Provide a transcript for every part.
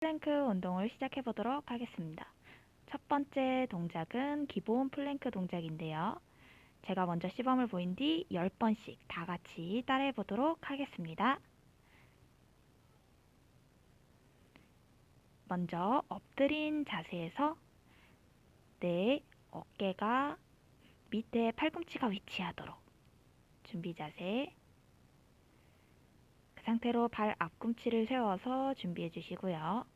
플랭크 운동을 시작해 보도록 하겠습니다. 첫 번째 동작은 기본 플랭크 동작인데요. 제가 먼저 시범을 보인 뒤 10번씩 다 같이 따라해 보도록 하겠습니다. 먼저 엎드린 자세에서 내 어깨가 밑에 팔꿈치가 위치하도록 준비 자세 그 상태로 발 앞꿈치를 세워서 준비해 주시고요.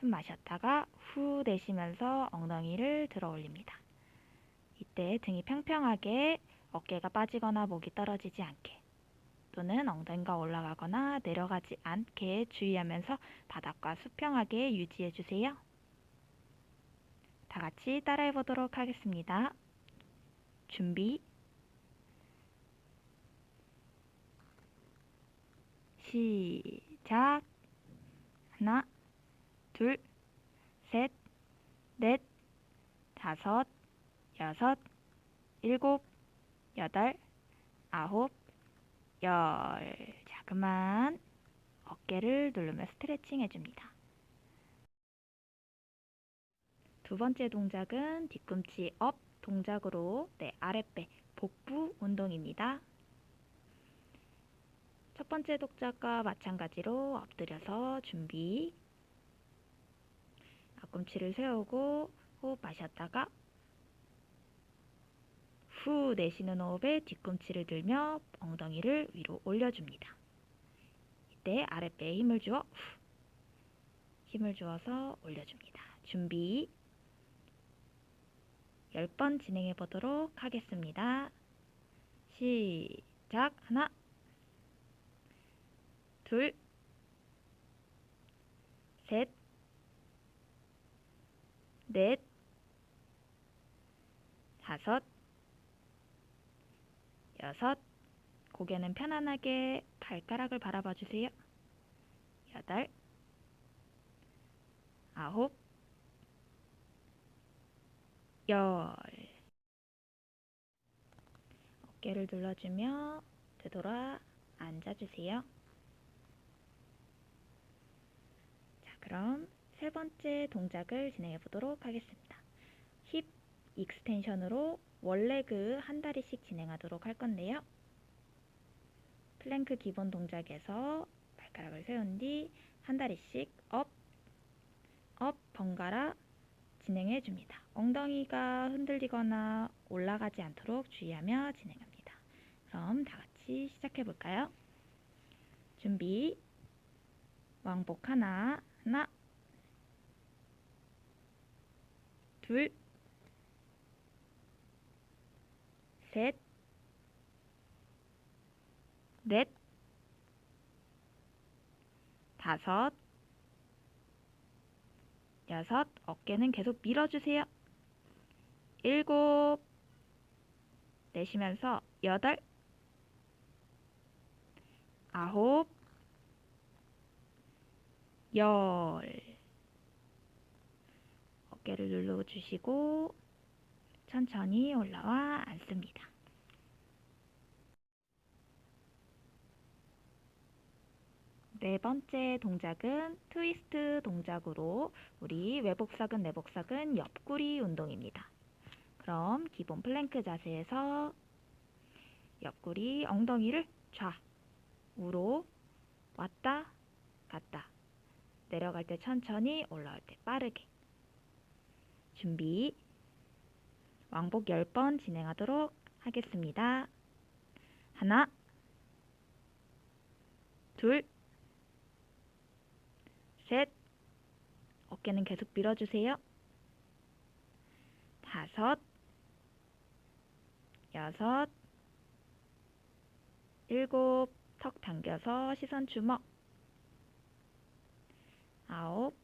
숨 마셨다가 후 내쉬면서 엉덩이를 들어 올립니다. 이때 등이 평평하게 어깨가 빠지거나 목이 떨어지지 않게 또는 엉덩이가 올라가거나 내려가지 않게 주의하면서 바닥과 수평하게 유지해 주세요. 다 같이 따라해 보도록 하겠습니다. 준비 시작 하나 둘 셋 넷 다섯 여섯 일곱 여덟 아홉 열 자, 그만 어깨를 누르며 스트레칭 해줍니다. 두 번째 동작은 뒤꿈치 업 동작으로 내 아랫배 복부 운동입니다. 첫 번째 동작과 마찬가지로 엎드려서 준비. 앞꿈치를 세우고 호흡 마셨다가 후 내쉬는 호흡에 뒤꿈치를 들며 엉덩이를 위로 올려줍니다. 이때 아랫배에 힘을 주어 후 힘을 주어서 올려줍니다. 준비. 10번 진행해 보도록 하겠습니다. 시작. 하나. 둘, 셋, 넷, 다섯, 여섯, 고개는 편안하게 발가락을 바라봐 주세요. 여덟, 아홉, 열. 어깨를 눌러주며 되돌아 앉아주세요. 자, 그럼 세 번째 동작을 진행해 보도록 하겠습니다. 힙 익스텐션으로 원레그 한 다리씩 진행하도록 할 건데요. 플랭크 기본 동작에서 발가락을 세운 뒤 한 다리씩 업, 업, 번갈아 진행해 줍니다. 엉덩이가 흔들리거나 올라가지 않도록 주의하며 진행합니다. 그럼 다 같이 시작해 볼까요? 준비. 왕복 하나, 하나, 둘, 셋, 넷, 다섯, 여섯, 어깨는 계속 밀어주세요. 일곱, 내쉬면서 여덟, 아홉, 열. 어깨를 눌러주시고 천천히 올라와 앉습니다. 네 번째 동작은 트위스트 동작으로 우리 외복사근, 내복사근, 옆구리 운동입니다. 그럼 기본 플랭크 자세에서 옆구리 엉덩이를 좌우로 왔다 갔다 내려갈 때 천천히 올라올 때 빠르게 준비 왕복 10번 진행하도록 하겠습니다. 하나 둘 셋, 어깨는 계속 밀어주세요. 다섯, 여섯, 일곱, 턱 당겨서 시선 주먹. 아홉,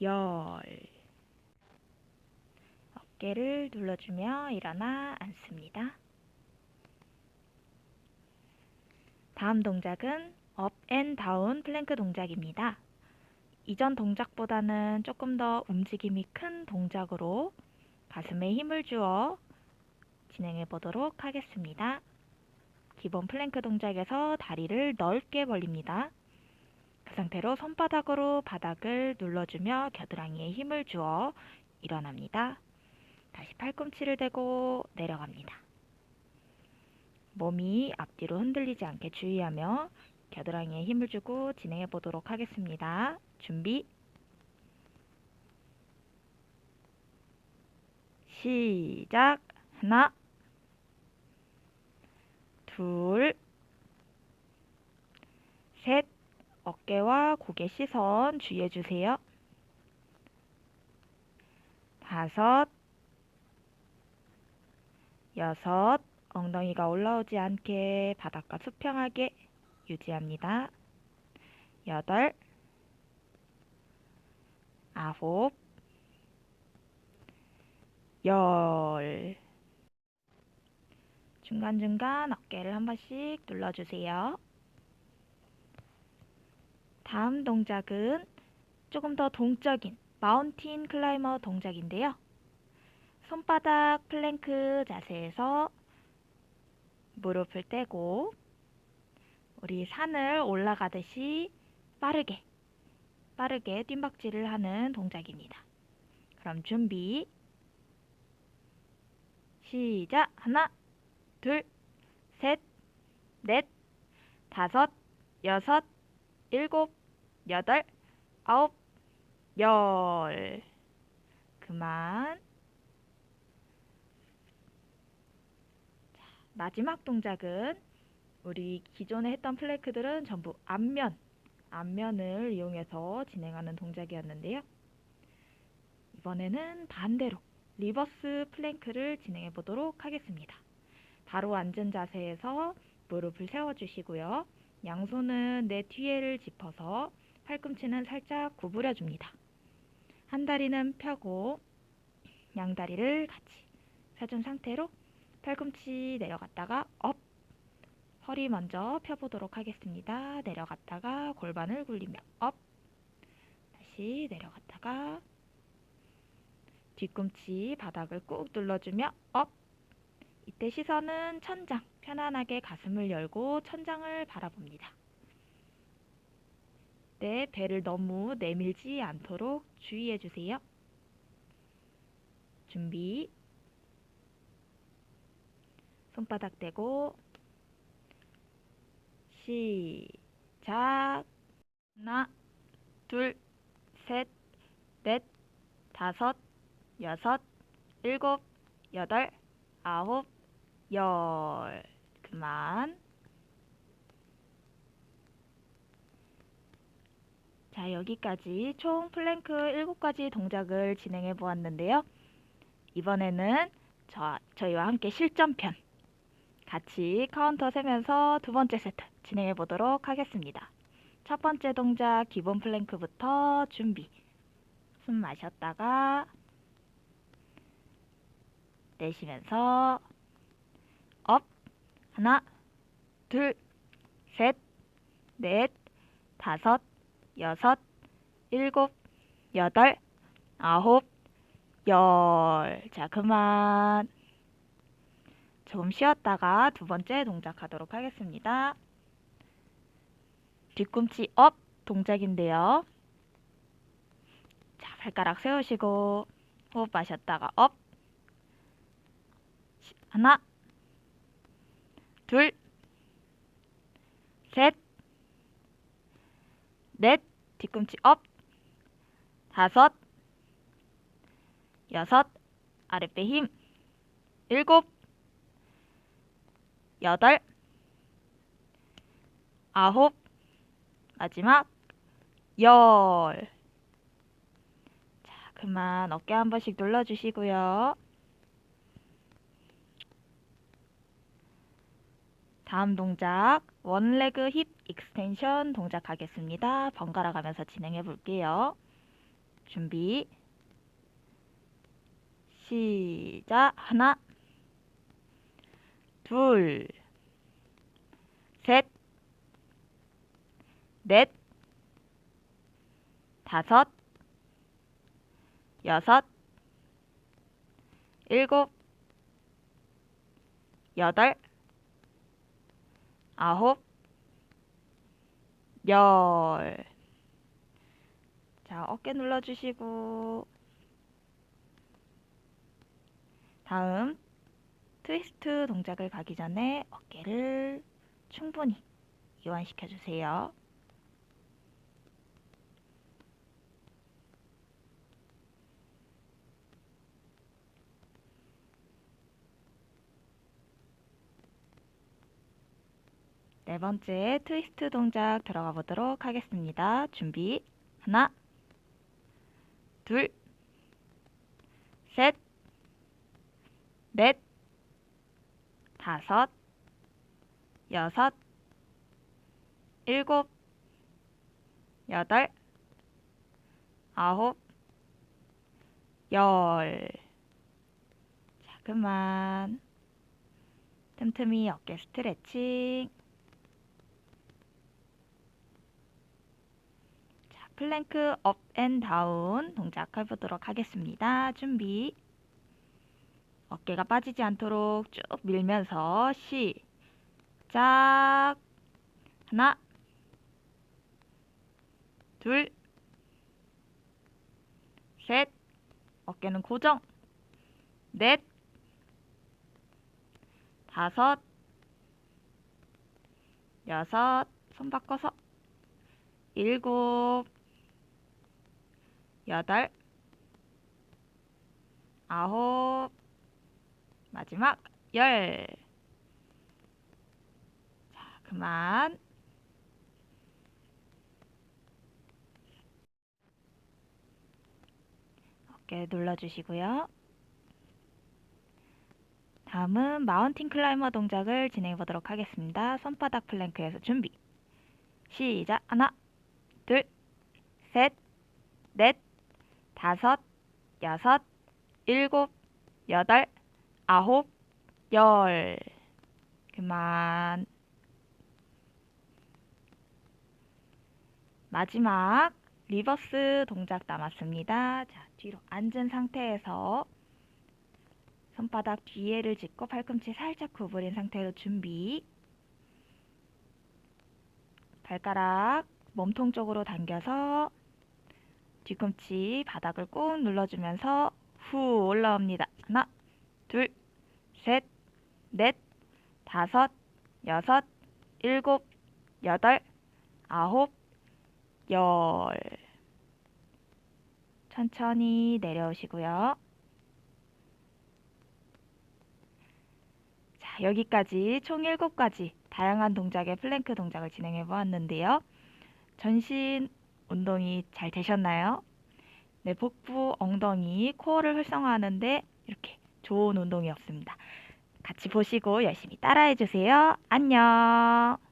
열. 어깨를 눌러주며 일어나 앉습니다. 다음 동작은 업앤 다운 플랭크 동작입니다. 이전 동작보다는 조금 더 움직임이 큰 동작으로 가슴에 힘을 주어 진행해 보도록 하겠습니다. 기본 플랭크 동작에서 다리를 넓게 벌립니다. 그 상태로 손바닥으로 바닥을 눌러주며 겨드랑이에 힘을 주어 일어납니다. 다시 팔꿈치를 대고 내려갑니다. 몸이 앞뒤로 흔들리지 않게 주의하며 겨드랑이에 힘을 주고 진행해 보도록 하겠습니다. 준비. 시작. 하나, 둘, 셋. 어깨와 고개 시선 주의해 주세요. 다섯, 여섯. 엉덩이가 올라오지 않게 바닥과 수평하게 유지합니다. 여덟, 아홉, 열. 중간중간 어깨를 한 번씩 눌러주세요. 다음 동작은 조금 더 동적인 마운틴 클라이머 동작인데요. 손바닥 플랭크 자세에서 무릎을 떼고 우리 산을 올라가듯이 빠르게 빠르게 뜀박질을 하는 동작입니다. 그럼 준비. 시작. 하나 둘셋넷 다섯 여섯 일곱 여덟 아홉 열. 그만 마지막 동작은 우리 기존에 했던 플랭크들은 전부 앞면, 앞면을 이용해서 진행하는 동작이었는데요. 이번에는 반대로 리버스 플랭크를 진행해 보도록 하겠습니다. 바로 앉은 자세에서 무릎을 세워주시고요. 양손은 내 뒤에를 짚어서 팔꿈치는 살짝 구부려 줍니다. 한 다리는 펴고 양다리를 같이 펴준 상태로 팔꿈치 내려갔다가 업 허리 먼저 펴보도록 하겠습니다. 내려갔다가 골반을 굴리며 업 다시 내려갔다가 뒤꿈치 바닥을 꾹 눌러주며 업 이때 시선은 천장 편안하게 가슴을 열고 천장을 바라봅니다. 네, 배를 너무 내밀지 않도록 주의해 주세요. 준비 손바닥 대고. 시작. 하나 둘셋넷 다섯 여섯 일곱 여덟 아홉 열. 그만. 자 여기까지 총 플랭크 7가지 동작을 진행해 보았는데요. 이번에는 저, 저희와 함께 실전편 같이 카운터 세면서 두 번째 세트 진행해 보도록 하겠습니다. 첫 번째 동작 기본 플랭크부터 준비. 숨 마셨다가 내쉬면서 업 하나 둘셋넷 다섯 여섯 일곱 여덟 아홉 열. 자, 그만. 조금 쉬었다가 두 번째 동작 하도록 하겠습니다. 뒤꿈치 업 동작인데요. 자, 발가락 세우시고 호흡 마셨다가 업. 하나, 둘, 셋, 넷, 뒤꿈치 업. 다섯, 여섯, 아랫배 힘. 일곱, 여덟, 아홉, 마지막 열. 자, 그만 어깨 한 번씩 눌러주시고요. 다음 동작 원레그 힙 익스텐션 동작 하겠습니다. 번갈아 가면서 진행해 볼게요. 준비 시작 하나 둘, 셋, 넷, 다섯, 여섯, 일곱, 여덟, 아홉, 열. 자, 어깨 눌러주시고. 다음, 트위스트 동작을 가기 전에 어깨를 충분히 이완시켜 주세요. 네 번째 트위스트 동작 들어가 보도록 하겠습니다. 준비. 하나, 둘, 셋, 넷, 다섯, 여섯, 일곱, 여덟, 아홉, 열. 자, 그만. 틈틈이 어깨 스트레칭. 자, 플랭크 업 앤 다운 동작 해보도록 하겠습니다. 준비. 어깨가 빠지지 않도록 쭉 밀면서 시작. 하나, 둘, 셋, 어깨는 고정. 넷, 다섯, 여섯, 손 바꿔서 일곱, 여덟, 아홉, 마지막 열. 자, 그만. 어깨 눌러주시고요. 다음은 마운틴 클라이머 동작을 진행해 보도록 하겠습니다. 손바닥 플랭크에서 준비. 시작. 하나, 둘, 셋, 넷, 다섯, 여섯, 일곱, 여덟, 아홉, 열. 그만. 마지막 리버스 동작 남았습니다. 자, 뒤로 앉은 상태에서 손바닥 뒤에를 짚고 팔꿈치 살짝 구부린 상태로 준비. 발가락 몸통 쪽으로 당겨서 뒤꿈치 바닥을 꾹 눌러주면서 후 올라옵니다. 하나, 둘, 셋, 넷, 다섯, 여섯, 일곱, 여덟, 아홉, 열. 천천히 내려오시고요. 자, 여기까지 총 7가지 다양한 동작의 플랭크 동작을 진행해 보았는데요. 전신 운동이 잘 되셨나요? 네, 복부, 엉덩이, 코어를 활성화하는데 이렇게 좋은 운동이었습니다. 같이 보시고 열심히 따라해 주세요. 안녕.